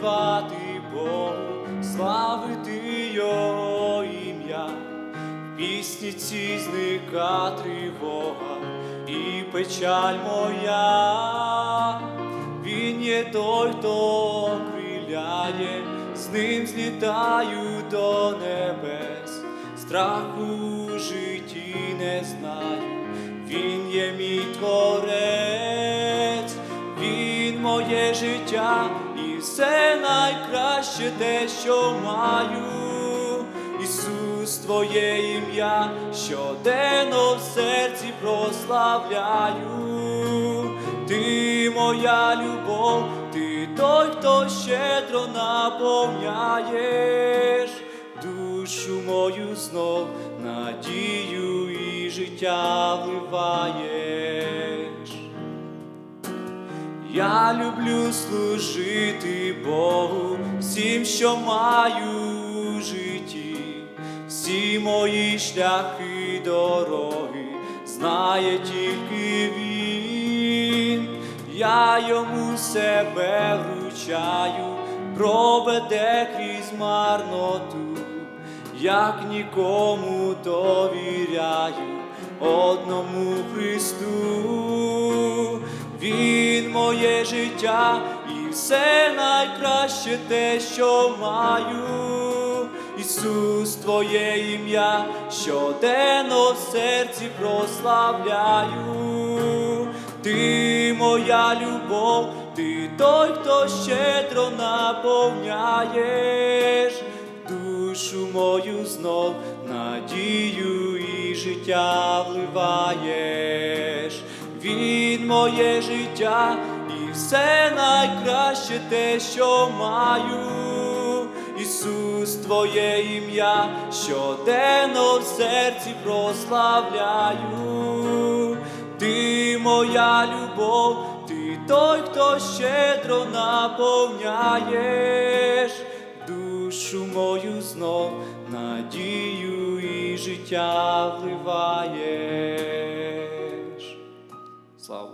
співати Богу, славити Його ім'я, пісні ці зника тривога і печаль моя, Він є той, хто криляє, з ним злітаю до небес, страху у житті не знаю, Він є мій творець, Він моє життя все найкраще те, що маю. Ісус, Твоє ім'я, щоденно в серці прославляю. Ти моя любов, ти той, хто щедро наповняєш душу мою знов, надію і життя вливаєш. Я люблю служити Богу всім, що маю в житті, всі мої шляхи дороги знає тільки Він. Я йому себе вручаю, проведе крізь марноту, як нікому довіряю одному Христу. Моє життя і все найкраще те, що маю. Ісус, Твоє ім'я, щоденно в серці прославляю. Ти моя любов, ти той, хто щедро наповняєш душу мою знов, надію і життя вливаєш. Він моє життя і все найкраще те, що маю. Ісус, Твоє ім'я, щоденно в серці прославляю. Ти моя любов, ти той, хто щедро наповняєш душу мою знов, надію і життя. Богу.